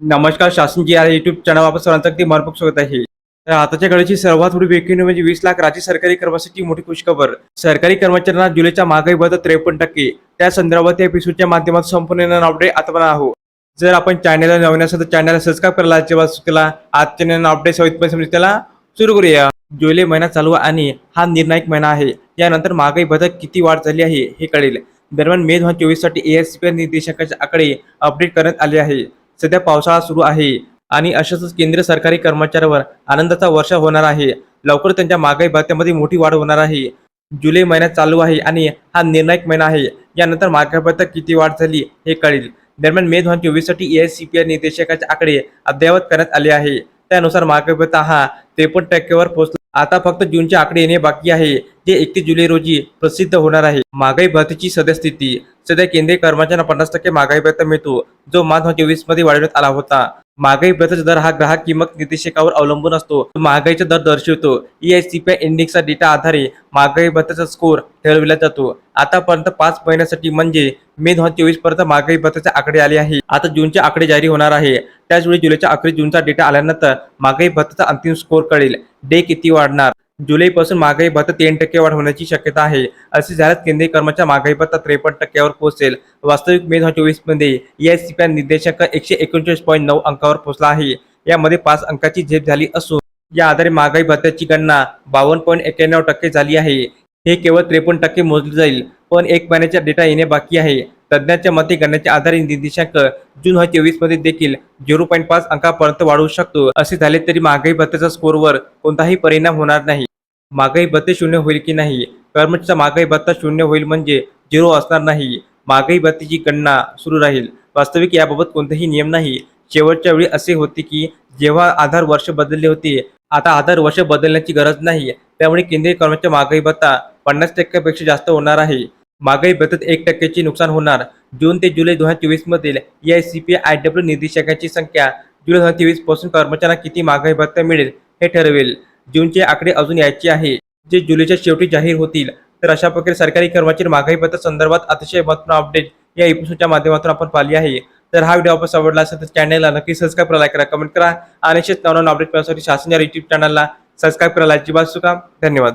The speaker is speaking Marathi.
नमस्कार शासन जी आहे युट्यूब चॅनल वापस सर्वांचं अगदी मनपूर्वक स्वागत आहे. तर आताच्या घडीची सर्वात मोठी वेगळी म्हणजे वीस लाख राज्य सरकारी कर्मचाऱ्यांची मोठी खुशखबर. सरकारी कर्मचाऱ्यांना जुलैच्या महागाई भत्ता त्रेपन्न टक्के. त्या संदर्भात या एपिसोडच्या माध्यमातून संपूर्ण अपडेट आता पण आहोत. जर आपण चॅनलला नवीन असेल तर चॅनलला सबस्क्राईब करायला जेव्हा चुकला आजच्या नवीन अपडेट सहित समजून त्याला सुरू करूया. जुलै महिना चालू आणि हा निर्णायक महिना आहे. यानंतर महागाई भत्ता किती वाढ झाली आहे हे कळेल. दरम्यान मे दोन हजार चोवीससाठी एएसपी निर्देशकाचे आकडे अपडेट करण्यात आले आहे. सध्या पावसाळा सुरू आहे आणि अशाच केंद्र सरकारी कर्मचाऱ्यावर आनंदाचा वर्षा होणार आहे. लवकर त्यांच्या महागाई भत्त्यामध्ये मोठी वाढ होणार आहे. जुलै महिन्यात चालू आहे आणि हा निर्णायक महिना आहे. यानंतर महागाई भत्ता किती वाढ झाली हे कळेल. दरम्यान मे दोन हजार चोवीससाठी एएससीपीआय निर्देशकाचे आकडे अद्ययावत करण्यात आले आहे. त्यानुसार महागाई भत्ता हा त्रेपन्न टक्क्यावर पोहोचला. आता फक्त जूनचे आकडे येणे बाकी आहे. जे एकतीस जुलै रोजी प्रसिद्ध होणार आहे. महागाई भत्तीची सद्यस्थिती सध्या केंद्रीय कर्मचाऱ्यांना पन्नास टक्के महागाई भत्ता मिळतो जो मार्च दोन चोवीसमध्ये वाढवण्यात आला होता. महागाई भत्ताचा दर हा ग्राहक किंमत निर्देशकावर अवलंबून असतो. तो महागाईचा दर दर्शवतो. ईआयसीपीआय ईएससीपीआय इंडेक्सचा डेटा आधारे महागाई भत्ताचा स्कोर ठरविला जातो. आतापर्यंत पाच महिन्यासाठी म्हणजे मे दोन हजार चोवीसपर्यंत महागाई भत्ताचे आकडे आले आहे आता जूनचे आकडे जारी होणार आहे. त्याचवेळी जुलैच्या अखेर जूनचा डेटा आल्यानंतर महागाई भत्ताचा अंतिम स्कोर कळेल. डे किती वाढणार? जुलैपासून महागाई भत्ता तीन टक्के वाढ होण्याची शक्यता आहे. असे झाल्यास केंद्रीय कर्मचारी महागाई भत्ता त्रेपन्न टक्क्यावर पोहोचेल. वास्तविक मे दोन हजार चोवीसमध्ये सीपीआय निर्देशांक एकशे एकोणचाळीस पॉईंट नऊ अंकावर पोहोचला आहे. यामध्ये पाच अंकाची झेप झाली असून या आधारे महागाई भत्त्याची गणना बावन्न पॉईंट एक्याण्णव टक्के झाली आहे. हे केवळ त्रेपन्न टक्के मोजले जाईल. पण एक महिन्याचा डेटा येणे बाकी आहे. तज्ज्ञांच्या मते गणनेच्या आधारे निर्देशांक जून दोन हजार चोवीसमध्ये देखील झिरो पॉईंट पाच अंकापर्यंत वाढू शकतो. असे झाले तरी महागाई भत्त्याच्या स्कोरवर कोणताही परिणाम होणार नाही. महागाई भत्ते शून्य होईल की नाही? कर्मचाऱ्याचा महागाई भत्ता शून्य होईल म्हणजे झिरो असणार नाही. महागाई भत्तेची गणना सुरू राहील. वास्तविक याबाबत कोणताही नियम नाही. शेवटच्या वेळी असे होते की जेव्हा आधार वर्ष बदलले होते आता आधार वर्ष बदलण्याची गरज नाही. त्यामुळे केंद्रीय कर्मचारी महागाई भत्ता पन्नास टक्क्यापेक्षा जास्त होणार आहे. महागाई बदत एक टक्क्याचे नुकसान होणार. जून ते जुलै दोन हजार चोवीस मधील सी पी आय डब्ल्यू निर्देशकांची संख्या जुलै दोन हजार चोवीसपासून कर्मचाऱ्यांना किती महागाई भत्ता मिळेल हे ठरवेल. जूनचे आकडे अजून यायचे आहे. जे जुलैच्या शेवटी जाहीर होतील तर अशा प्रकारे सरकारी कर्मचारी महागाई भत्ता संदर्भात अतिशय महत्त्वपूर्ण अपडेट या एपिसोडच्या माध्यमातून आपण पाहिली आहे. तर हा व्हिडिओ आपण आवडला असेल तर चॅनलला नक्की सबस्क्राईब करा लाईक करा. कमेंट करा. आणि असेच नवनवीन अपडेट पाहण्यासाठी शासन या युट्यूब चॅनलला सबस्क्राईब करायला अजिबात चुका धन्यवाद.